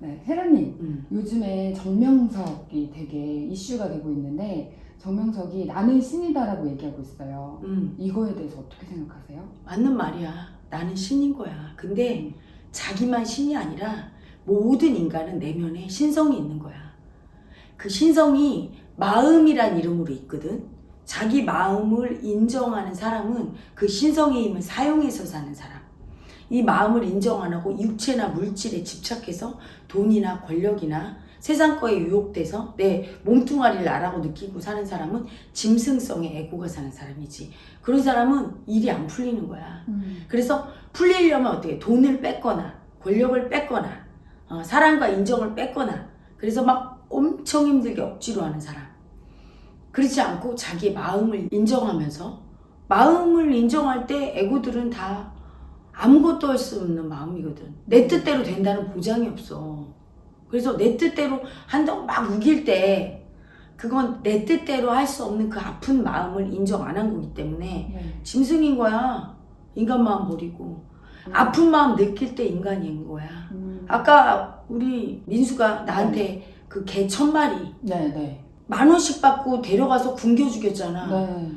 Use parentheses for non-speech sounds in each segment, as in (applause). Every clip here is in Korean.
네, 혜라님, 음. 요즘에 정명석이 되게 이슈가 되고 있는데 정명석이 나는 신이다라고 얘기하고 있어요. 음. 이거에 대해서 어떻게 생각하세요? 맞는 말이야. 나는 신인 거야. 근데 자기만 신이 아니라 모든 인간은 내면에 신성이 있는 거야. 그 신성이 마음이란 이름으로 있거든. 자기 마음을 인정하는 사람은 그 신성의 힘을 사용해서 사는 사람. 이 마음을 인정 안 하고 육체나 물질에 집착해서 돈이나 권력이나 세상 거에 유혹돼서 내 몸뚱아리를 나라고 느끼고 사는 사람은 짐승성의 에고가 사는 사람이지. 그런 사람은 일이 안 풀리는 거야. 음. 그래서 풀리려면 어떻게 돈을 뺏거나 권력을 뺏거나 어, 사랑과 인정을 뺏거나 그래서 막 엄청 힘들게 억지로 하는 사람 그렇지 않고 자기 마음을 인정하면서 마음을 인정할 때 에고들은 다 아무것도 할 수 없는 마음이거든 내 뜻대로 된다는 보장이 없어 그래서 내 뜻대로 한다고 막 우길 때 그건 내 뜻대로 할 수 없는 그 아픈 마음을 인정 안 한 거기 때문에 네. 짐승인 거야. 인간 마음 버리고. 아픈 마음 느낄 때 인간인 거야. 음. 아까 우리 민수가 나한테 그개 천 마리 네, 네. 만 원씩 받고 데려가서 굶겨 죽였잖아. 네.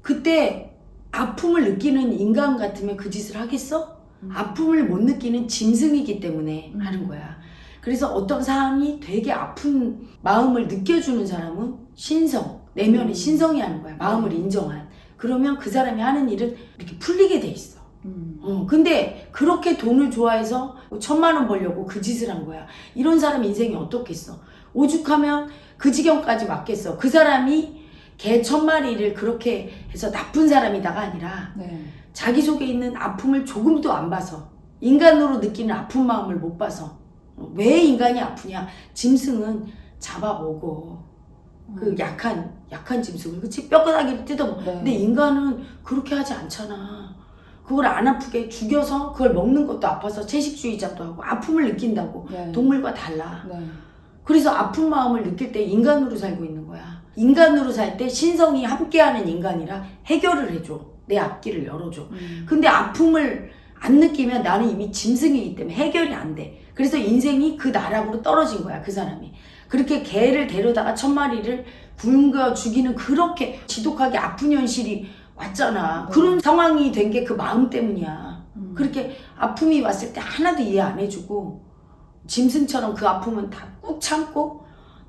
그때 아픔을 느끼는 인간 같으면 그 짓을 하겠어? 음. 아픔을 못 느끼는 짐승이기 때문에 음. 하는 거야. 그래서 어떤 사람이 되게 아픈 마음을 느껴주는 사람은 신성, 내면에 음. 신성이 하는 거야. 마음을 인정한. 그러면 그 사람이 하는 일은 이렇게 풀리게 돼 있어. 음. 어, 근데 그렇게 돈을 좋아해서 뭐 천만 원 벌려고 그 짓을 한 거야. 이런 사람 인생이 어떻겠어? 오죽하면 그 지경까지 맞겠어. 그 사람이 개 천 마리를 그렇게 해서 나쁜 사람이다가 아니라 네. 자기 속에 있는 아픔을 조금도 안 봐서 인간으로 느끼는 아픈 마음을 못 봐서 어, 왜 인간이 아프냐? 짐승은 잡아먹어. 그 음. 약한 약한 짐승을 그치 뼈가닥이를 뜯어먹어. 네. 근데 인간은 그렇게 하지 않잖아. 그걸 안 아프게 죽여서 그걸 먹는 것도 아파서 채식주의자도 하고 아픔을 느낀다고 네. 동물과 달라. 네. 그래서 아픈 마음을 느낄 때 인간으로 살고 있는 거야. 인간으로 살 때 신성이 함께하는 인간이라 해결을 해줘. 내 앞길을 열어줘. 음. 근데 아픔을 안 느끼면 나는 이미 짐승이기 때문에 해결이 안 돼. 그래서 인생이 그 나락으로 떨어진 거야, 그 사람이. 그렇게 개를 데려다가 천 마리를 굶겨 죽이는 그렇게 지독하게 아픈 현실이 왔잖아. 네. 그런 상황이 된 게 그 마음 때문이야. 음. 그렇게 아픔이 왔을 때 하나도 이해 안 해주고 짐승처럼 그 아픔은 다 꾹 참고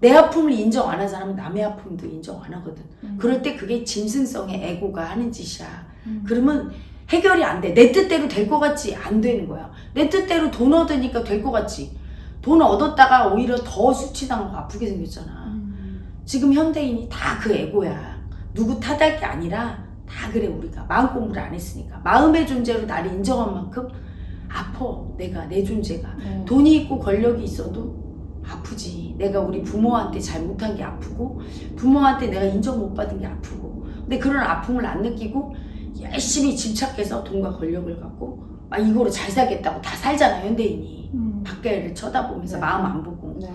내 아픔을 인정 안 한 사람은 남의 아픔도 인정 안 하거든. 음. 그럴 때 그게 짐승성의 에고가 하는 짓이야. 음. 그러면 해결이 안 돼. 내 뜻대로 될 것 같지 안 되는 거야. 내 뜻대로 돈 얻으니까 될 것 같지. 돈 얻었다가 오히려 더 수치당하고 아프게 생겼잖아. 음. 지금 현대인이 다 그 에고야. 누구 탓할 게 아니라 다 그래 우리가 마음 공부를 안 했으니까 마음의 존재로 나를 인정한 만큼 아파 내가 내 존재가 네. 돈이 있고 권력이 있어도 아프지. 내가 우리 부모한테 잘못한 게 아프고 부모한테 내가 인정 못 받은 게 아프고 근데 그런 아픔을 안 느끼고 열심히 집착해서 돈과 권력을 갖고 막 이거로 잘 살겠다고 다 살잖아 현대인이 음. 밖에를 쳐다보면서 네. 마음 안 보고 네.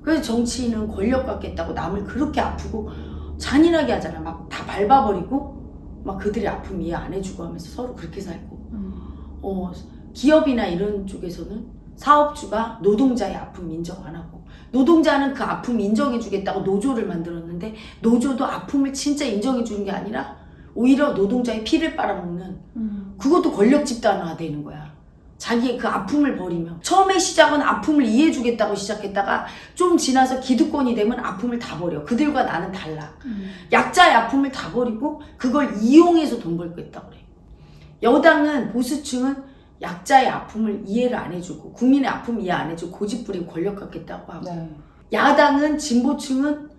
그래서 정치인은 권력 갖겠다고 남을 그렇게 아프고 잔인하게 하잖아 막 다 밟아버리고 막 그들의 아픔 이해 안 해주고 하면서 서로 그렇게 살고 음. 어, 기업이나 이런 쪽에서는 사업주가 노동자의 아픔 인정 안 하고 노동자는 그 아픔 인정해 주겠다고 노조를 만들었는데 노조도 아픔을 진짜 인정해 주는 게 아니라 오히려 노동자의 피를 빨아먹는 음. 그것도 권력 집단화 되는 거야. 자기의 그 아픔을 버리며 처음에 시작은 아픔을 이해해 주겠다고 시작했다가 좀 지나서 기득권이 되면 아픔을 다 버려. 그들과 나는 달라. 음. 약자의 아픔을 다 버리고 그걸 이용해서 돈 벌겠다고 그래. 여당은 보수층은 약자의 아픔을 이해를 안 해주고 국민의 아픔 이해 안 해주고 고집 부리고 권력 갖겠다고 하고 네. 야당은 진보층은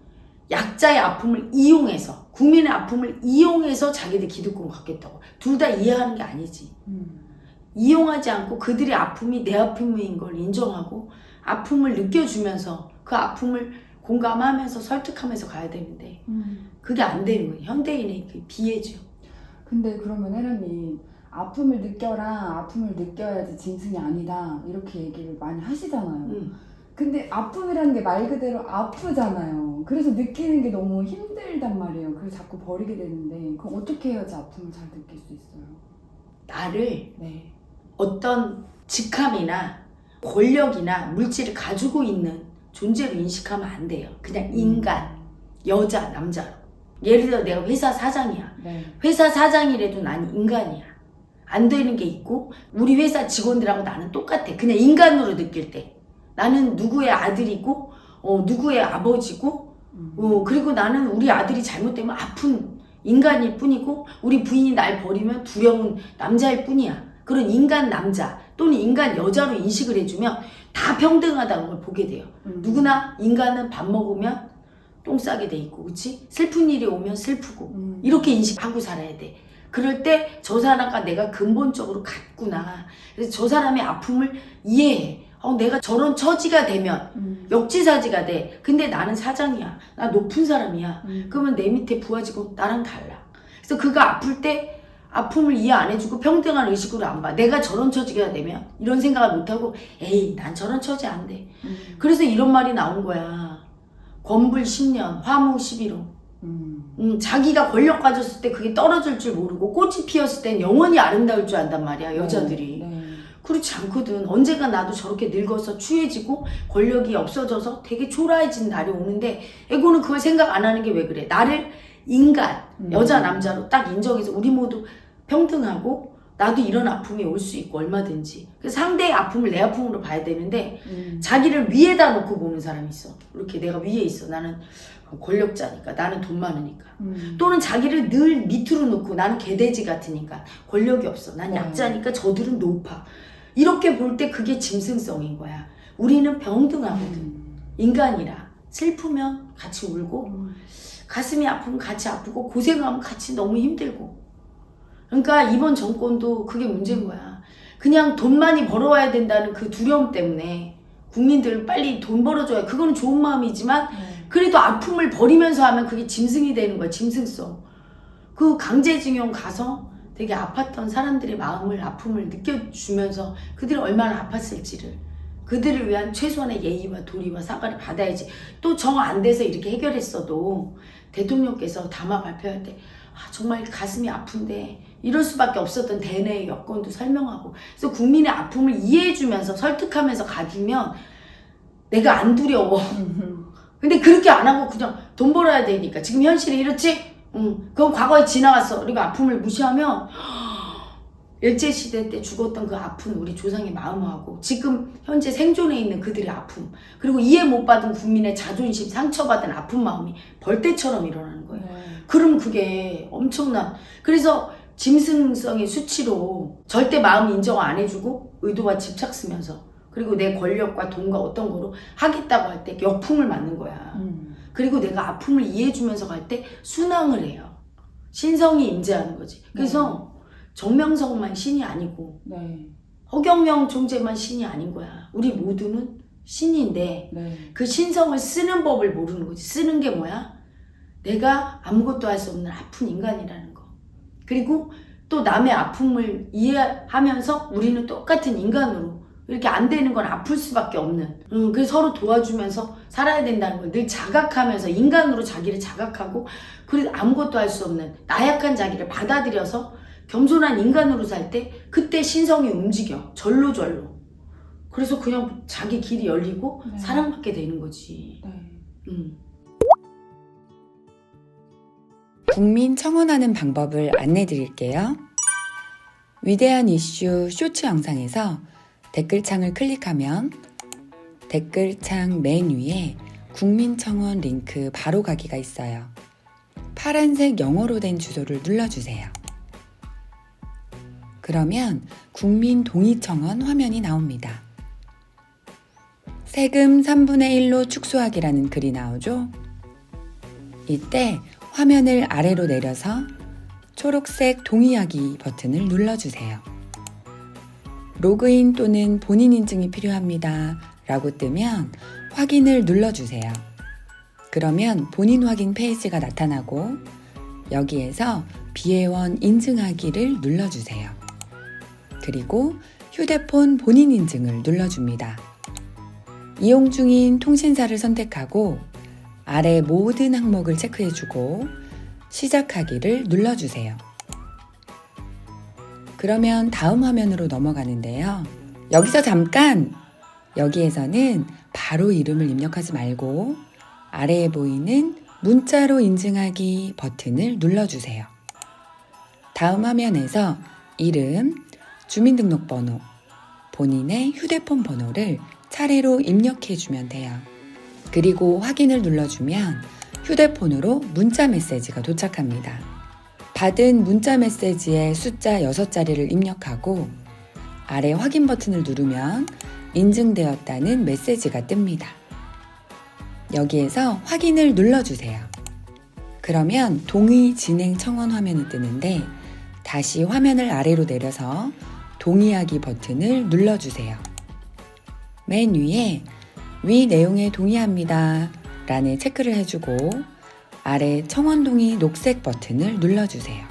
약자의 아픔을 이용해서 국민의 아픔을 이용해서 자기들 기득권 갖겠다고 둘 다 이해하는 게 아니지 음. 이용하지 않고 그들의 아픔이 내 아픔인 걸 인정하고 아픔을 느껴주면서 그 아픔을 공감하면서 설득하면서 가야 되는데 음. 그게 안 되는 거예요 현대인의 그 비애죠 근데 그러면 혜련님 아픔을 느껴라 아픔을 느껴야지 짐승이 아니다 이렇게 얘기를 많이 하시잖아요 음. 근데 아픔이라는 게 말 그대로 아프잖아요 그래서 느끼는 게 너무 힘들단 말이에요 그래서 자꾸 버리게 되는데 그럼 어떻게 해야지 아픔을 잘 느낄 수 있어요? 나를 네 어떤 직함이나 권력이나 물질을 가지고 있는 존재로 인식하면 안 돼요. 그냥 인간, 여자, 남자로. 예를 들어 내가 회사 사장이야. 네. 회사 사장이라도 나는 인간이야. 안 되는 게 있고 우리 회사 직원들하고 나는 똑같아. 그냥 인간으로 느낄 때. 나는 누구의 아들이고 어, 누구의 아버지고 음. 어, 그리고 나는 우리 아들이 잘못되면 아픈 인간일 뿐이고 우리 부인이 날 버리면 두려운 남자일 뿐이야. 그런 인간 남자 또는 인간 여자로 인식을 해주면 다 평등하다는 걸 보게 돼요. 음. 누구나 인간은 밥 먹으면 똥 싸게 돼 있고, 그치? 슬픈 일이 오면 슬프고, 음. 이렇게 인식하고 살아야 돼. 그럴 때 저 사람과 내가 근본적으로 같구나. 그래서 저 사람의 아픔을 이해해. 어, 내가 저런 처지가 되면 음. 역지사지가 돼. 근데 나는 사장이야. 나 높은 사람이야. 음. 그러면 내 밑에 부하 직원 나랑 달라. 그래서 그가 아플 때 아픔을 이해 안 해주고 평등한 의식으로 안 봐. 내가 저런 처지가 되면 이런 생각을 못 하고 에이 난 저런 처지 안 돼. 음. 그래서 이런 말이 나온 거야. 권불 10년, 화무 11호. 음. 음, 자기가 권력 가졌을 때 그게 떨어질 줄 모르고 꽃이 피었을 땐 영원히 아름다울 줄 안단 말이야, 여자들이. 네. 그렇지 않거든. 언젠가 나도 저렇게 늙어서 추해지고 권력이 없어져서 되게 초라해진 날이 오는데 에고는 그걸 생각 안 하는 게 왜 그래? 나를 인간, 음. 여자, 남자로 딱 인정해서 우리 모두 평등하고 나도 이런 아픔이 올 수 있고 얼마든지. 그래서 상대의 아픔을 내 아픔으로 봐야 되는데 음. 자기를 위에다 놓고 보는 사람이 있어. 이렇게 내가 위에 있어. 나는 권력자니까. 나는 돈 많으니까. 음. 또는 자기를 늘 밑으로 놓고 나는 개돼지 같으니까 권력이 없어. 난 네. 약자니까 저들은 높아. 이렇게 볼 때 그게 짐승성인 거야. 우리는 병등하거든. 음. 인간이라. 슬프면 같이 울고, 음. 가슴이 아프면 같이 아프고, 고생하면 같이 너무 힘들고. 그러니까 이번 정권도 그게 문제인 거야. 그냥 돈 많이 벌어와야 된다는 그 두려움 때문에 국민들 빨리 돈 벌어줘야 그거는 좋은 마음이지만 네. 그래도 아픔을 버리면서 하면 그게 짐승이 되는 거야, 짐승성. 그 강제징용 가서 되게 아팠던 사람들의 마음을, 아픔을 느껴주면서 그들이 얼마나 아팠을지를. 그들을 위한 최소한의 예의와 도리와 사과를 받아야지. 또 정 안 돼서 이렇게 해결했어도 대통령께서 담화 발표할 때, 아, 정말 가슴이 아픈데 이럴 수밖에 없었던 대내의 여건도 설명하고. 그래서 국민의 아픔을 이해해주면서 설득하면서 가주면 내가 안 두려워. 음. (laughs) 근데 그렇게 안 하고 그냥 돈 벌어야 되니까 지금 현실이 이렇지? 응. 그건 과거에 지나갔어. 그리고 아픔을 무시하면 (gasps) 일제시대 때 죽었던 그 아픈 우리 조상의 마음하고 지금 현재 생존해 있는 그들의 아픔 그리고 이해 못 받은 국민의 자존심 상처받은 아픈 마음이 벌떼처럼 일어나는 거예요. 네. 그럼 그게 엄청난 그래서 짐승성의 수치로 절대 마음 인정 안 해주고 의도와 집착 쓰면서 그리고 내 권력과 돈과 어떤 거로 하겠다고 할 때 역풍을 맞는 거야. 음. 그리고 내가 아픔을 이해해주면서 갈 때 순항을 해요. 신성이 임재하는 거지. 그래서 정명성만 신이 아니고 네. 허경영 총재만 신이 아닌 거야. 우리 모두는 신인데 네. 그 신성을 쓰는 법을 모르는 거지. 쓰는 게 뭐야? 내가 아무것도 할 수 없는 아픈 인간이라는 거. 그리고 또 남의 아픔을 이해하면서 우리는 똑같은 인간으로 이렇게 안 되는 건 아플 수밖에 없는. 음, 그래서 서로 도와주면서 살아야 된다는 걸 늘 자각하면서 인간으로 자기를 자각하고 그리고 아무것도 할 수 없는 나약한 자기를 받아들여서 겸손한 인간으로 살 때 그때 신성이 움직여. 절로절로. 그래서 그냥 자기 길이 열리고 네. 사랑받게 되는 거지. 네. 음. 국민 청원하는 방법을 안내 드릴게요. 위대한 이슈 쇼츠 영상에서 댓글창을 클릭하면 댓글창 맨 위에 국민 청원 링크 바로 가기가 있어요. 파란색 영어로 된 주소를 눌러주세요. 그러면 국민 동의 청원 화면이 나옵니다. 세금 3분의 1로 축소하기라는 글이 나오죠? 이때 화면을 아래로 내려서 초록색 동의하기 버튼을 눌러주세요. 로그인 또는 본인 인증이 필요합니다. 라고 뜨면 확인을 눌러주세요. 그러면 본인 확인 페이지가 나타나고 여기에서 비회원 인증하기를 눌러주세요. 그리고 휴대폰 본인 인증을 눌러줍니다. 이용 중인 통신사를 선택하고 아래 모든 항목을 체크해주고 시작하기를 눌러주세요. 그러면 다음 화면으로 넘어가는데요. 여기서 잠깐 여기에서는 바로 이름을 입력하지 말고 아래에 보이는 문자로 인증하기 버튼을 눌러주세요. 다음 화면에서 이름, 주민등록번호, 본인의 휴대폰 번호를 차례로 입력해 주면 돼요. 그리고 확인을 눌러주면 휴대폰으로 문자 메시지가 도착합니다. 받은 문자 메시지의 숫자 6자리를 입력하고 아래 확인 버튼을 누르면 인증되었다는 메시지가 뜹니다. 여기에서 확인을 눌러주세요. 그러면 동의 진행 청원 화면이 뜨는데 다시 화면을 아래로 내려서 동의하기 버튼을 눌러주세요. 맨 위에 위 내용에 동의합니다 라는 체크를 해주고 아래 청원 동의 녹색 버튼을 눌러주세요.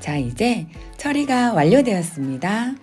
자, 이제 처리가 완료되었습니다.